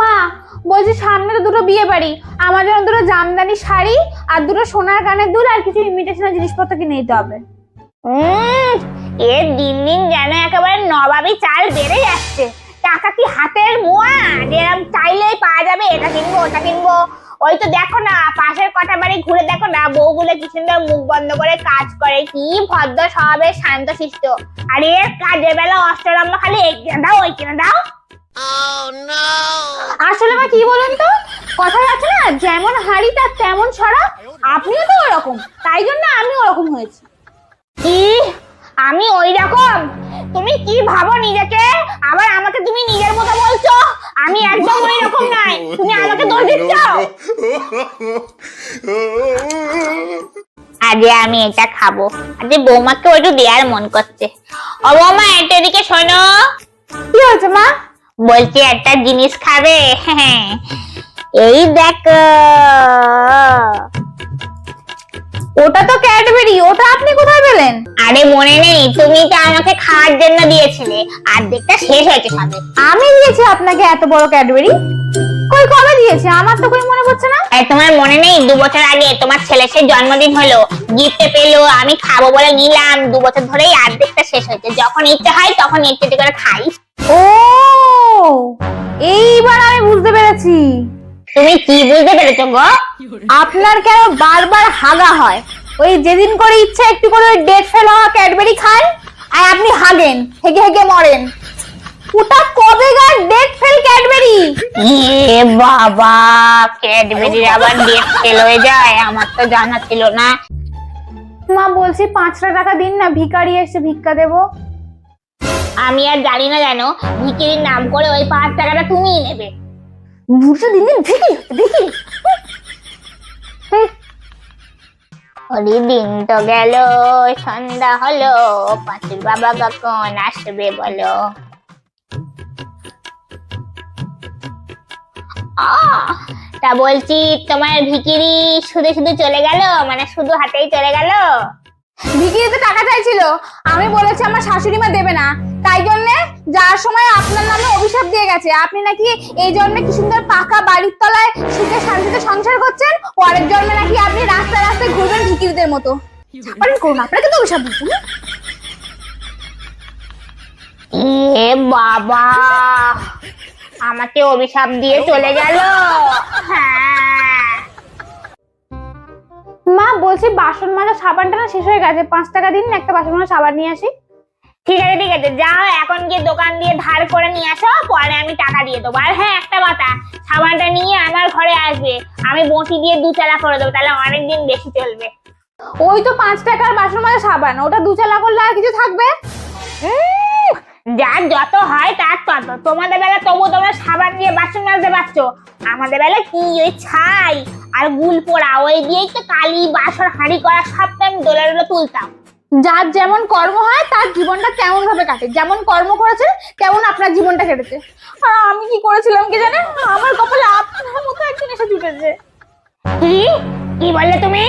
মা বলছি সামনে তো দুটো বিয়ে বাড়ি। আমার জন্য দুটো জামদানি শাড়ি আর দুটো সোনার কানের দুল আর কিছু ইমিটেশনের জিনিসপত্র কিনে দিতে হবে। উম, এ দিন দিন যেন একেবারে নবাবী চাল বেড়ে যাচ্ছে। টাকা কি হাতের মোয়া? যে এরম চাইলেই পাওয়া যাবে এটা কিনবো ওটা কিনবো। ওই তো দেখো না পাশের কটা বাড়ি ঘুরে দেখো না বউগুলো কি সুন্দর মুখ বন্ধ করে কাজ করে কি ভদ্র স্বভাবের শান্ত শিষ্ট। আর এর কাজের বেলা অষ্টলম্ব খালি এই কিনে দাও ওই কিনে দাও। আসলে মা কি বলুন তো? কথায় আছে না? যেমন হাড়ি তার তেমন ছড়া। আপনিও তো ওরকম। তাই জন্য আমি ওরকম হয়েছি। কি আমি ওই রকম তুমি কি ভাবো নিজেকে? আবার আমাকে তুমি নিজের মতো বলছো? আমি একদম ওই রকম নাই। তুমি আমাকে দোষ দিচ্ছ? আজকে আমি এটা খাব। আজকে বৌমাকে একটু দেওয়ার মন করছে। ও বৌমা এটা এদিকে শোনো। কি হয়েছে মা? বলছি একটা জিনিস খাবে? এই দেখো। ওটা তো ক্যাডবেরি ওটা আপনি কোথায় পেলেন? আরে মনে নেই তুমি তো আমাকে খাওয়ার জন্য দিয়েছিলে। অর্ধেকটা শেষ হয়েছে সবে। আমি দিয়েছি আপনাকে এত বড় ক্যাডবেরি। কই কবে দিয়েছে? আমার তো কই মনে পড়ছে না। তোমার মনে নেই দু বছর আগে তোমার ছেলের সেই জন্মদিন হলো গিফটে পেল আমি খাব বলে নিলাম দু বছর ধরেই অর্ধেকটা শেষ হয়েছে। যখন ইচ্ছে হয় তখন একটু করে খাই। ও এইবার আমি বুঝতে পেরেছি। তুমি কি বুঝতে পেরেছ গো? আপনার কেন বারবার হাগা হয়? ওই যেদিন করে ইচ্ছা একটু করে ওই ডেট ফেল হওয়া ক্যাডবেরি খান আর আপনি হাগেন হেগে হেগে মরেন। ওটা কবেকার ডেট ফেল ক্যাডবেরি? এ বাবা ক্যাডবেরির আবার ডেট ফেল হয়ে যায় আমার তো জানা ছিল না। মা বলছি পাঁচটা টাকা দিন না ভিখারি এসে ভিক্ষা দেবো। আমি আর জানি না জানো ভিকিরির নাম করে ওই পাঁচ টাকাটা তুমিই নেবে। বুঝছ দিন দিন ভিকি ভিকি ওরে দিন তো গেল সন্ধ্যা হলো পাঁচুর বাবা কখন আসবে বলো? তা বলছি তোমার ভিকিরি শুধু শুধু চলে গেল? মানে শুধু হাতেই চলে গেল? ভিকিরি তো টাকা চাইছিল। আমি বলেছি আমার শাশুড়ি মা দেবে না। তাই জন্য যার সময় আপনার নামে অভিশাপ দিয়ে গেছে। আপনি নাকি এই জন্য কি সুন্দর পাকা বাড়ির তলায় সুখে শান্তিতে সংসার করছেন? পরের জন্মে নাকি আপনি রাস্তায় রাস্তায় ঘুরবেন ভিকিরিদের মতো? করুন আপনাকে তো অভিশাপ দিচ্ছেন এ বাবা, আমাকে অভিশাপ দিয়ে চলে গেল। হ্যাঁ। বলছি বাসন মাজা সাবানটা না শেষ হয়ে গেছে। পাঁচ টাকা দিন একটা বাসন মাজা সাবান নিয়ে আসি। ঠিক আছে ঠিক আছে যাও এখন গিয়ে দোকান দিয়ে ধার করে নিয়ে আসো পরে আমি টাকা দিয়ে দেবো। আর হ্যাঁ একটা কথা সাবানটা নিয়ে আমার ঘরে আসবে। আমি বঁটি দিয়ে দু চালা করে দেবো তাহলে অনেকদিন বেশি চলবে। ওই তো পাঁচ টাকার বাসন মাজা সাবান। ওটা দু চালা করলে আর কিছু থাকবে? যার যত হয় তার তত। তোমাদের বেলা তবু তোমরা সাবান দিয়ে বাসন মাজতে পারছ। আমাদের বেলা কি ওই ছাই। আর গুল পোড়া ওই দিয়েই তো কালি বাসন হাঁড়ি করা সব আমি দোলে দোলে তুলতাম। যার যেমন কর্ম হয় তার জীবনটা তেমন ভাবে কাটে। যেমন কর্ম করেছে তেমন আপনার জীবনটা কেটেছে। আর আমি কি করেছিলাম কি জানেন আমার কপালে আপনার মতো একজন এসে জুটেছে। কি কি বললে তুমি?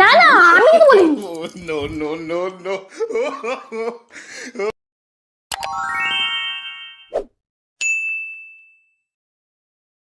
না না আমি কিছু বলিনি। No, no, no, no.